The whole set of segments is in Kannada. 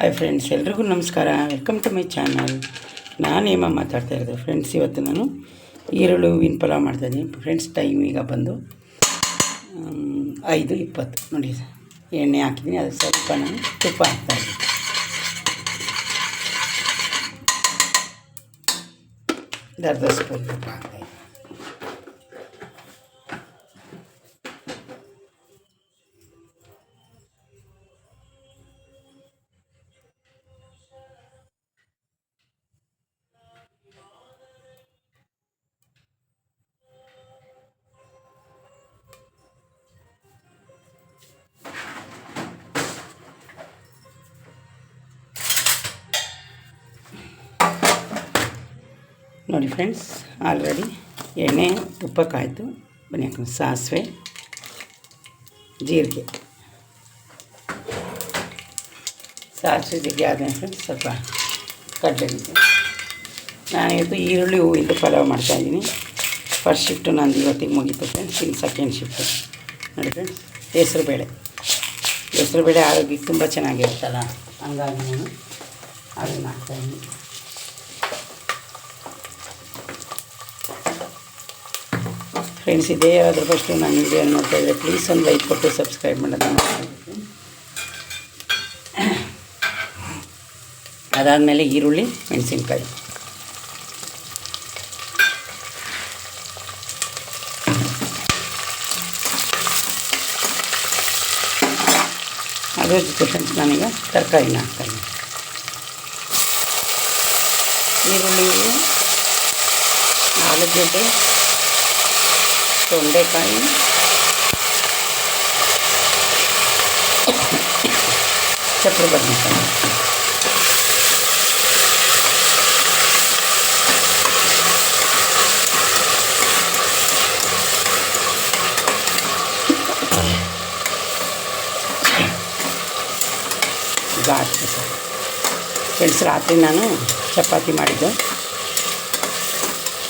ಹಾಯ್ ಫ್ರೆಂಡ್ಸ್ ಎಲ್ರಿಗೂ ನಮಸ್ಕಾರ. ವೆಲ್ಕಮ್ ಟು ಮೈ ಚಾನಲ್ ನಾನು ಏಮ ಮಾತಾಡ್ತಾ ಇರೋದು. ಫ್ರೆಂಡ್ಸ್ ಇವತ್ತು ನಾನು ಈರುಳ್ಳಿ, ಹೂವಿನ ಪಲಾವ್ ಮಾಡ್ತಾಯಿದ್ದೀನಿ ಫ್ರೆಂಡ್ಸ್ ಟೈಮ್ ಈಗ ಬಂದು ಐದು ಇಪ್ಪತ್ತು. ನೋಡಿ, ಎಣ್ಣೆ ಹಾಕಿದ್ದೀನಿ. ಅದು ಸ್ವಲ್ಪ ನಾನು ತುಪ್ಪ ಹಾಕ್ತಾಯಿದ್ದೀನಿ ಅರ್ಧ ಸ್ಪೂನ್ ತುಪ್ಪ ಹಾಕ್ತಾಯಿದ್ದೀನಿ ನೋಡಿ ಫ್ರೆಂಡ್ಸ್, ಆಲ್ರೆಡಿ ಎಣ್ಣೆ ತುಪ್ಪ ಕಾಯಿತು ಬನ್ನಿ ಹಾಕೊಂಡು ಸಾಸಿವೆ, ಜೀರಿಗೆ. ಸಾಸಿವೆ ಜೀರಿಗೆ ಆದ ಫ್ರೆಂಡ್ಸ್ ಸ್ವಲ್ಪ ಕಡಲೆ ನಾನಿವತ್ತು ಈರುಳ್ಳಿ ಹೂವಿಂದ ಪಲಾವ್ ಮಾಡ್ತಾಯಿದ್ದೀನಿ ಫಸ್ಟ್ ಶಿಫ್ಟು ನಂದು ಇವತ್ತಿಗೆ ಮುಗೀತು ಫ್ರೆಂಡ್ಸ್ ಇನ್ನು ಸೆಕೆಂಡ್ ಶಿಫ್ಟು ನೋಡಿ ಫ್ರೆಂಡ್ಸ್ ಹೆಸ್ರು ಬೇಳೆ. ಹೆಸ್ರು ಬೇಳೆ ಆರೋಗ್ಯಕ್ಕೆ ತುಂಬ ಚೆನ್ನಾಗಿರುತ್ತಲ್ಲ? ಹಂಗಾಗಿ ನಾನು ಅದನ್ನು ಹಾಕ್ತಾಯಿದ್ದೀನಿ ಫ್ರೆಂಡ್ಸ್ ಇದೇ ಯಾರಾದರೂ ಫಸ್ಟು ನನ್ನ ವಿಡಿಯೋ ನೋಡ್ತಾ ಇದ್ದರೆ ಪ್ಲೀಸ್ ಒಂದು ಲೈಕ್ ಕೊಟ್ಟು ಸಬ್ಸ್ಕ್ರೈಬ್ ಮರಿಬೇಡಿ. ಅದಾದಮೇಲೆ ಈರುಳ್ಳಿ, ಮೆಣಸಿನ್ಕಾಯಿ ಅದ್ರ ಜೊತೆ ನಾನೀಗ ತರಕಾರಿನ ಹಾಕ್ತಾಯಿದ್ದೀನಿ ಈರುಳ್ಳಿ, ಆಲೂಗಡ್ಡೆ ತೊಂಡೆಕಾಯಿ ಚಕ್ರ ಬದನೆಕಾಯಿ ಘಾಟ್ ಸರ್ ಫ್ರೆಂಡ್ಸ್ ರಾತ್ರಿ ನಾನು ಚಪಾತಿ ಮಾಡಿದ್ದೆ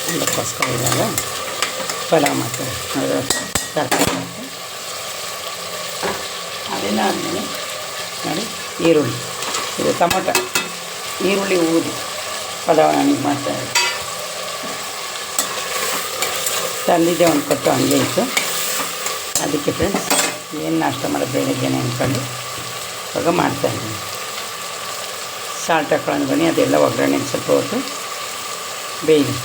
ಅದಕ್ಕೋಸ್ಕರ ಇವಾಗ ಪಲಾವ್ ಮಾಡ್ತಾರೆ ಅದು ತರಕಾರಿ ಮತ್ತು. ಅದೆಲ್ಲ ಆದಮೇಲೆ ನೋಡಿ, ಈರುಳ್ಳಿ. ಇದು ಟೊಮೊಟೊ. ಈರುಳ್ಳಿ ಊದಿ ಪಲಾವ್ ನನಗೆ ಮಾಡ್ತಾರೆ ತಂದಿದ್ದೆ ಒಂದು ಕೊಟ್ಟು ಹಂಗೆ ಇತ್ತು. ಅದಕ್ಕೆ ಫ್ರೆಂಡ್ಸ್ ಏನು ನಾಷ್ಟ ಮಾಡೋದು ಬೆಳಗ್ಗೆನೆ ಅಂದ್ಕೊಂಡು ಇವಾಗ ಮಾಡ್ತಾಯಿದ್ದೀನಿ ಸಾಲ್ಟ್ ಹಾಕೊಂಡು ಬನ್ನಿ, ಅದೆಲ್ಲ ಒಗ್ಗರಣೆ ಸ್ವಲ್ಪ ಹೊತ್ತು ಬೇಯಿಸಿ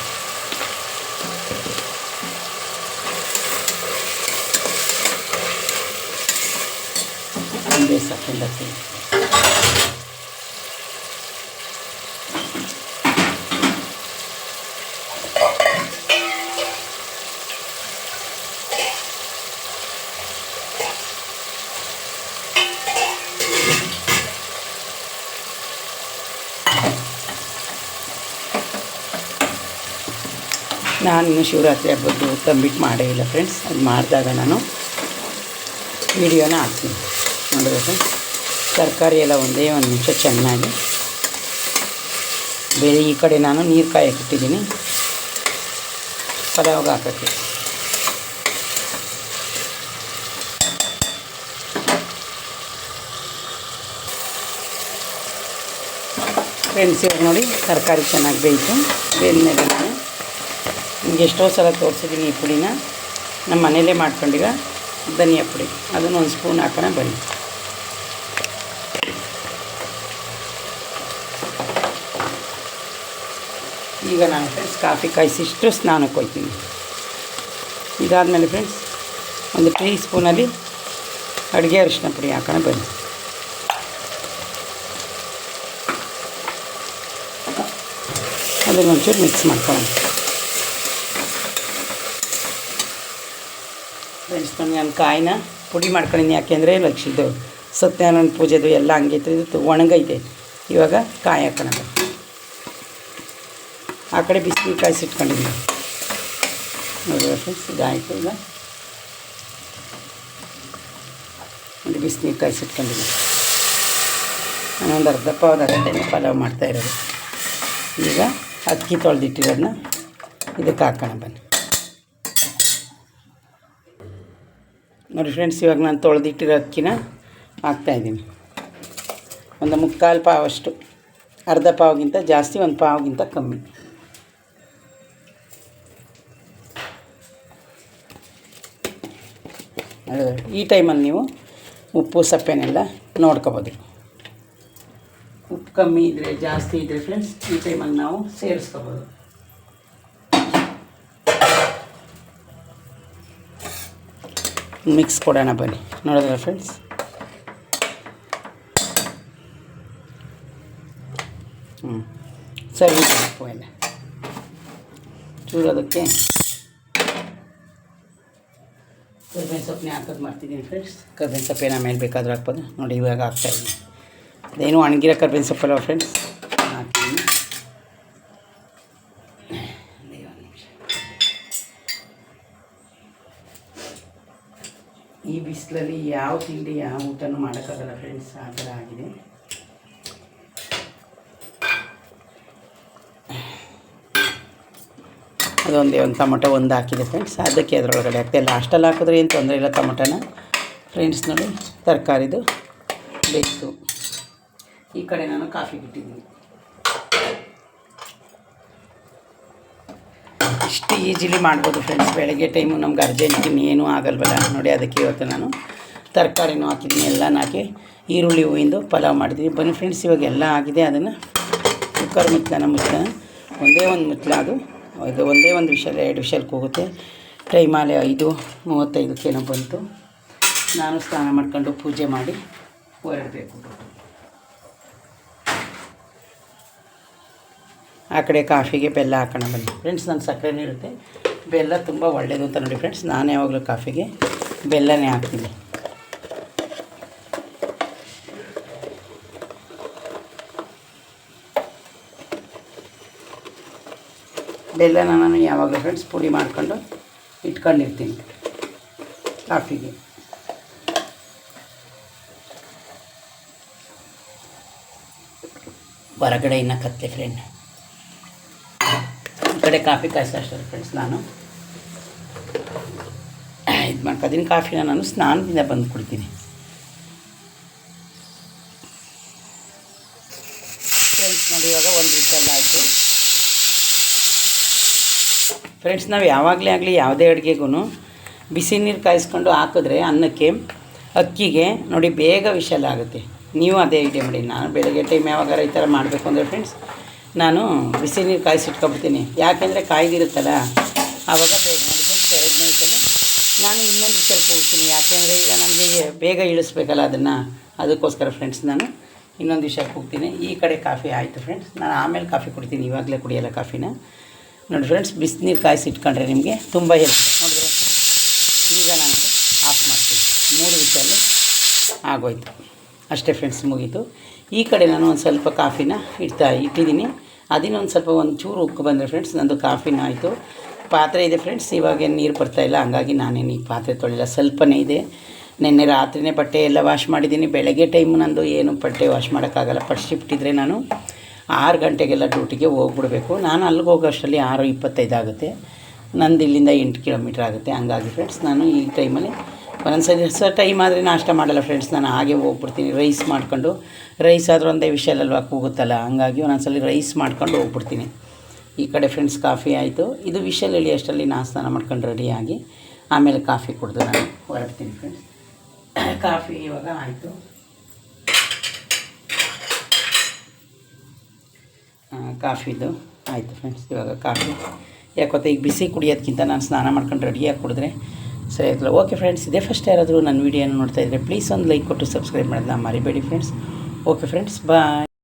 ಒಂದೇ ಹಾಕ್ತೀನಿ ನಾನು ಶಿವರಾತ್ರಿ ಹಬ್ಬದ್ದು ತಂಬಿಟ್ಟು ಮಾಡೇ ಇಲ್ಲ ಫ್ರೆಂಡ್ಸ್ ಅದು ಮಾಡಿದಾಗ ನಾನು ವಿಡಿಯೋನ ಹಾಕ್ತೀನಿ. ಫ್ರೆಂಡ್ಸ್ ತರಕಾರಿ ಎಲ್ಲ ಒಂದೇ ಒಂದು ನಿಮಿಷ ಚೆನ್ನಾಗಿ ಬೇರೆ ಈ ಕಡೆ ನಾನು ನೀರು ಕಾಯಕ್ಕೆ ಇಟ್ಟಿದ್ದೀನಿ ಪಲಾವ್ಗೆ ಹಾಕೋಕ್ಕೆ. ಫ್ರೆಂಡ್ಸ್ ಇವಾಗ ನೋಡಿ ತರಕಾರಿ ಚೆನ್ನಾಗಿ ಬೇಯಿತು. ಮೇಲೆ ನಾನು ನಿಮ್ಗೆ ಎಷ್ಟೋ ಸಲ ತೋರಿಸಿದ್ದೀನಿ ಈ ಪುಡಿನ. ನಮ್ಮ ಮನೇಲೇ ಮಾಡ್ಕೊಂಡಿರ ಧನಿಯಾ ಪುಡಿ. ಅದನ್ನು ಒಂದು ಸ್ಪೂನ್ ಹಾಕೋಣ ಬನ್ನಿ. ಈಗ ನಾನು ಫ್ರೆಂಡ್ಸ್ ಕಾಫಿ ಕಾಯಿಸಿಷ್ಟು ಸ್ನಾನಕ್ಕೆ ಹೋಗ್ತೀನಿ ಇದಾದಮೇಲೆ ಫ್ರೆಂಡ್ಸ್ ಒಂದು ಟೀ ಸ್ಪೂನಲ್ಲಿ ಅಡುಗೆ ಅರಿಶಿನ ಪುಡಿ ಹಾಕೋಣ ಬನ್ನಿ. ಅದನ್ನೊಂಚೂರು ಮಿಕ್ಸ್ ಮಾಡ್ಕೊಳ್ಳೋಣ. ಫ್ರೆಂಡ್ಸ್ ನಾನು ಕಾಯಿನ ಪುಡಿ ಮಾಡ್ಕೊಂಡಿದ್ದೀನಿ ಯಾಕೆಂದರೆ ಲಕ್ಷಿದ್ದು ಸತ್ಯನಾರಾಯಣ ಪೂಜೆದು ಎಲ್ಲ ಹಂಗೈತೆ ಇದು ಒಣಗೈತೆ. ಇವಾಗ ಕಾಯಿ ಹಾಕೋಣ ಆ ಕಡೆ ಬಿಸಿನೀರು ಕಾಯಿಸಿಟ್ಕೊಂಡಿದ್ದೀನಿ. ನೋಡಿ ಫ್ರೆಂಡ್ಸ್, ಇದಾಯಿತು ಈಗ. ಒಂದು ಬಿಸಿನೀರು ಕಾಯಿಸಿಟ್ಕೊಂಡಿದ್ದೀನಿ. ನಾನೊಂದು ಅರ್ಧ ಪಾವ್ ಗಂಟೆನೇ ಪಲಾವ್ ಮಾಡ್ತಾ ಇರೋದು. ಈಗ ಅಕ್ಕಿ ತೊಳೆದಿಟ್ಟಿರೋದನ್ನ ಇದಕ್ಕೆ ಹಾಕೋಣ ಬನ್ನಿ. ನೋಡಿ ಫ್ರೆಂಡ್ಸ್, ಇವಾಗ ನಾನು ತೊಳೆದಿಟ್ಟಿರೋ ಅಕ್ಕಿನ ಹಾಕ್ತಾಯಿದ್ದೀನಿ ಒಂದು ಮುಕ್ಕಾಲು ಪಾವಷ್ಟು, ಅರ್ಧ ಪಾವ್ಗಿಂತ ಜಾಸ್ತಿ, ಒಂದು ಪಾವ್ಗಿಂತ ಕಮ್ಮಿ. ಈ ಟೈಮಲ್ಲಿ ನೀವು ಉಪ್ಪು ಸಪ್ಪೆನೆಲ್ಲ ನೋಡ್ಕೋಬೋದು. ಉಪ್ಪು ಕಮ್ಮಿ ಇದ್ದರೆ ಜಾಸ್ತಿ ಇದ್ದರೆ ಫ್ರೆಂಡ್ಸ್ ಈ ಟೈಮಲ್ಲಿ ನಾವು ಸೇರಿಸ್ಕೋಬೋದು. ಮಿಕ್ಸ್ ಕೊಡೋಣ ಬನ್ನಿ. ನೋಡಿದ್ರೆ ಫ್ರೆಂಡ್ಸ್ ಹ್ಞೂ ಸರಿ ಉಪ್ಪು ಎಲ್ಲ ಚೂರು ಅದಕ್ಕೆ ಕರ್ಬೇವಿನ ಸೊಪ್ಪನ್ನೇ ಹಾಕೋದು ಮಾಡ್ತಿದ್ದೀನಿ ಫ್ರೆಂಡ್ಸ್ ಕರ್ಬೇವಿನ ಸೊಪ್ಪೇನ ಮೇಲೆ ಬೇಕಾದ್ರೂ ಹಾಕ್ಬೋದು. ನೋಡಿ ಇವಾಗ ಹಾಕ್ತಾಯಿದ್ದೀನಿ ಅದೇನು ಒಣಗಿರೋ ಕರ್ಬೇವಿನ ಸೊಪ್ಪಲ್ಲ ಫ್ರೆಂಡ್ಸ್ ಹಾಕ್ತೀನಿ. ಈ ಬಿಸಿಲಲ್ಲಿ ಯಾವ ತಿಂಡಿ ಯಾವ ಊಟನೂ ಮಾಡೋಕ್ಕಾಗಲ್ಲ ಫ್ರೆಂಡ್ಸ್ ಆ ಥರ ಆಗಿದೆ. ಅದೊಂದೇ ಒಂದು ಟೊಮೊಟೊ ಒಂದು ಹಾಕಿದೆ ಫ್ರೆಂಡ್ಸ್ ಅದಕ್ಕೆ ಅದರೊಳಗಡೆ ಹಾಕ್ತೆ ಲಾಸ್ಟಲ್ಲಿ ಹಾಕಿದ್ರೆ ಏನು ತೊಂದರೆ ಇಲ್ಲ ಟೊಮೊಟೊನ. ಫ್ರೆಂಡ್ಸ್ ನೋಡಿ, ತರಕಾರಿದು ಬೇಕು ಈ ಕಡೆ ನಾನು ಕಾಫಿ ಬಿಟ್ಟಿದ್ದೀನಿ. ಇಷ್ಟು ಈಜಿಲಿ ಮಾಡ್ಬೋದು ಫ್ರೆಂಡ್ಸ್ ಬೆಳಗ್ಗೆ ಟೈಮು ನಮ್ಗೆ ಅರ್ಜೆಂಟ್ ಇನ್ನೇನು ಆಗಲ್ವಲ್ಲ. ನೋಡಿ, ಅದಕ್ಕೆ ಇವತ್ತು ನಾನು ತರಕಾರಿನೂ ಹಾಕಿದ್ದೀನಿ. ಎಲ್ಲನೂ ಹಾಕಿ ಈರುಳ್ಳಿ ಹೂವಿಂದು ಪಲಾವ್ ಮಾಡಿದ್ದೀನಿ. ಬನ್ನಿ ಫ್ರೆಂಡ್ಸ್ ಇವಾಗ ಎಲ್ಲ ಆಗಿದೆ. ಅದನ್ನು ಕುಕ್ಕರ್ ಮುಚ್ಚನ ಮುಚ್ಚ ಒಂದೇ ಒಂದು ಮುಚ್ಚಲ ಅದು. ಇದು ಒಂದೇ ಒಂದು ವಿಷಲ್, ಎರಡು ವಿಷಲ್ಗೆ ಹೋಗುತ್ತೆ ಟೈಮಾಲೆ ಐದು ಮೂವತ್ತೈದಕ್ಕೇನೋ ಬಂತು. ನಾನು ಸ್ನಾನ ಮಾಡ್ಕೊಂಡು ಪೂಜೆ ಮಾಡಿ ಹೊರಡಬೇಕು. ಆ ಕಡೆ ಕಾಫಿಗೆ ಬೆಲ್ಲ ಹಾಕೋಣ ಬನ್ನಿ. ಫ್ರೆಂಡ್ಸ್ ನನ್ನ ಸಕ್ಕರೆನೇ ಇರುತ್ತೆ ಬೆಲ್ಲ ತುಂಬ ಒಳ್ಳೆಯದು ಅಂತ ನೋಡಿ ಫ್ರೆಂಡ್ಸ್ ನಾನು ಯಾವಾಗಲೂ ಕಾಫಿಗೆ ಬೆಲ್ಲನೇ ಹಾಕ್ತೀನಿ. ಬೆಲ್ಲನ ನಾನು ಯಾವಾಗಲೂ ಫ್ರೆಂಡ್ಸ್ ಪುಡಿ ಮಾಡ್ಕೊಂಡು ಇಟ್ಕೊಂಡಿರ್ತೀನಿ. ಕಾಫಿಗೆ. ಹೊರಗಡೆ ಇನ್ನು ಕತ್ತೆ ಫ್ರೆಂಡ್ ಈ ಕಡೆ ಕಾಫಿ ಕಾಯಿಸ್ತಾ ಅಷ್ಟೇ ಫ್ರೆಂಡ್ಸ್ ನಾನು. ಇದು ಮಾಡ್ಕೊತೀನಿ, ಕಾಫಿನ ನಾನು ಸ್ನಾನದಿಂದ ಬಂದು ಕುಡ್ತೀನಿ. ಫ್ರೆಂಡ್ಸ್ ನೋಡಿ, ಇವಾಗ ಒಂದು ವಿಷಲ್ ಆಯಿತು. ಫ್ರೆಂಡ್ಸ್ ನಾವು ಯಾವಾಗಲೇ ಆಗಲಿ ಯಾವುದೇ ಅಡುಗೆಗೂ ಬಿಸಿ ನೀರು ಕಾಯಿಸ್ಕೊಂಡು ಹಾಕಿದ್ರೆ ಅನ್ನಕ್ಕೆ, ಅಕ್ಕಿಗೆ ನೋಡಿ ಬೇಗ ವಿಶಾಲ ಆಗುತ್ತೆ. ನೀವು ಅದೇ ಐಡಿಯಾ ಮಾಡಿ. ನಾನು ಬೆಳಗ್ಗೆ ಟೈಮ್ ಯಾವಾಗಾರ ಈ ಥರ ಮಾಡಬೇಕು ಅಂದರೆ ಫ್ರೆಂಡ್ಸ್ ನಾನು ಬಿಸಿ ನೀರು ಕಾಯಿಸಿಟ್ಕೊಬಿಡ್ತೀನಿ ಯಾಕೆಂದರೆ ಕಾಯ್ದಿರುತ್ತಲ್ಲ ಆವಾಗ ಬೇಗ ನೋಡಿ ವಿಷಲು ನಾನು ಇನ್ನೊಂದು ವಿಷಲ್ ಕೂಗ್ತೀನಿ ಯಾಕೆಂದರೆ ಈಗ ನನಗೆ ಬೇಗ ಇಳಿಸ್ಬೇಕಲ್ಲ ಅದನ್ನು. ಅದಕ್ಕೋಸ್ಕರ ಫ್ರೆಂಡ್ಸ್ ನಾನು ಇನ್ನೊಂದು ವಿಷಯ ಕೂಗ್ತೀನಿ ಈ ಕಡೆ ಕಾಫಿ ಆಯಿತು ಫ್ರೆಂಡ್ಸ್ ನಾನು ಆಮೇಲೆ ಕಾಫಿ ಕುಡಿತೀನಿ. ಇವಾಗಲೇ ಕುಡಿಯೋಲ್ಲ ಕಾಫಿನ. ನೋಡಿ ಫ್ರೆಂಡ್ಸ್ ಬಿಸಿನೀರು ಕಾಯಿಸಿ ಇಟ್ಕೊಂಡ್ರೆ ನಿಮಗೆ ತುಂಬ ಹೆಲ್ಪ್ ನೋಡಿದ್ರೆ ಈಗ ನಾನು ಆಫ್ ಮಾಡ್ತೀನಿ. ಮೂರು ವಿಷಯಲ್ಲಿ ಆಗೋಯ್ತು. ಅಷ್ಟೇ ಫ್ರೆಂಡ್ಸ್ ಮುಗೀತು. ಈ ಕಡೆ ನಾನು ಒಂದು ಸ್ವಲ್ಪ ಕಾಫಿನ ಇಡ್ತಾ ಇಟ್ಟಿದ್ದೀನಿ. ಅದನ್ನೊಂದು ಸ್ವಲ್ಪ ಒಂದು ಚೂರು ಉಕ್ಕು ಬಂದರೆ ಫ್ರೆಂಡ್ಸ್ ನಂದು ಕಾಫಿನ ಆಯಿತು. ಪಾತ್ರೆ ಇದೆ ಫ್ರೆಂಡ್ಸ್ ಇವಾಗ ನೀರು ಬರ್ತಾಯಿಲ್ಲ ಹಂಗಾಗಿ ನಾನೇನು ಈ ಪಾತ್ರೆ ತೊಳಿಲ್ಲ ಸ್ವಲ್ಪನೇ ಇದೆ. ನಿನ್ನೆ ರಾತ್ರಿನೇ ಬಟ್ಟೆ ಎಲ್ಲ ವಾಶ್ ಮಾಡಿದ್ದೀನಿ. ಬೆಳಗ್ಗೆ ಟೈಮು ನಂದು ಏನು ಬಟ್ಟೆ ವಾಶ್ ಮಾಡೋಕ್ಕಾಗಲ್ಲ. ಪಟ್ ಶಿಫ್ಟ್ ಇದ್ದರೆ ನಾನು ಆರು ಗಂಟೆಗೆಲ್ಲ ಡ್ಯೂಟಿಗೆ ಹೋಗ್ಬಿಡ್ಬೇಕು. ನಾನು ಅಲ್ಲಿಗೆ ಹೋಗೋ ಅಷ್ಟರಲ್ಲಿ ಆರು ಇಪ್ಪತ್ತೈದು ಆಗುತ್ತೆ. ನಂದು ಇಲ್ಲಿಂದ ಎಂಟು ಕಿಲೋಮೀಟ್ರ್ ಆಗುತ್ತೆ. ಹಂಗಾಗಿ ಫ್ರೆಂಡ್ಸ್ ನಾನು ಈ ಟೈಮಲ್ಲಿ ಒಂದೊಂದು ಸರಿ ಸ ಟೈಮ್ ಆದರೆ ನಾಷ್ಟ ಮಾಡಲ್ಲ ಫ್ರೆಂಡ್ಸ್ ನಾನು ಹಾಗೆ ಹೋಗ್ಬಿಡ್ತೀನಿ. ರೈಸ್ ಮಾಡ್ಕೊಂಡು ರೈಸ್ ಆದರೂ ಒಂದೇ ವಿಷಯಲ್ಲಲ್ವಾ ಕೂಗುತ್ತಲ್ಲ. ಹಂಗಾಗಿ ಒಂದೊಂದ್ಸಲಿ ರೈಸ್ ಮಾಡ್ಕೊಂಡು ಹೋಗ್ಬಿಡ್ತೀನಿ. ಈ ಕಡೆ ಫ್ರೆಂಡ್ಸ್ ಕಾಫಿ ಆಯಿತು. ಇದು ವಿಷಲ್ ಅಷ್ಟರಲ್ಲಿ ನಾನು ಸ್ನಾನ ಮಾಡ್ಕೊಂಡು ರೆಡಿಯಾಗಿ ಆಮೇಲೆ ಕಾಫಿ ಕುಡಿದು ನಾನು ಹೊರಡ್ತೀನಿ ಫ್ರೆಂಡ್ಸ್ ಕಾಫಿ ಇವಾಗ ಆಯಿತು. ಕಾಫಿದು. ಆಯಿತು ಫ್ರೆಂಡ್ಸ್ ಇವಾಗ ಕಾಫಿ. ಯಾಕೊತ್ತ ಈಗ ಬಿಸಿ ಕುಡಿಯೋದಕ್ಕಿಂತ ನಾನು ಸ್ನಾನ ಮಾಡ್ಕೊಂಡು ರೆಡಿಯಾಗಿ ಕುಡಿದ್ರೆ ಸರಿ ಆಯ್ತಲ್ಲ. ಓಕೆ ಫ್ರೆಂಡ್ಸ್ ಇದೇ ಫಸ್ಟ್ ಯಾರಾದರೂ ನನ್ನ ವೀಡಿಯೋನ ನೋಡ್ತಾ ಇದ್ದರೆ ಪ್ಲೀಸ್ ಒಂದು ಲೈಕ್ ಕೊಟ್ಟು ಸಬ್ಸ್ಕ್ರೈಬ್ ಮಾಡೋದನ್ನ ಮರಿಬೇಡಿ ಫ್ರೆಂಡ್ಸ್ ಓಕೆ ಫ್ರೆಂಡ್ಸ್ ಬಾಯ್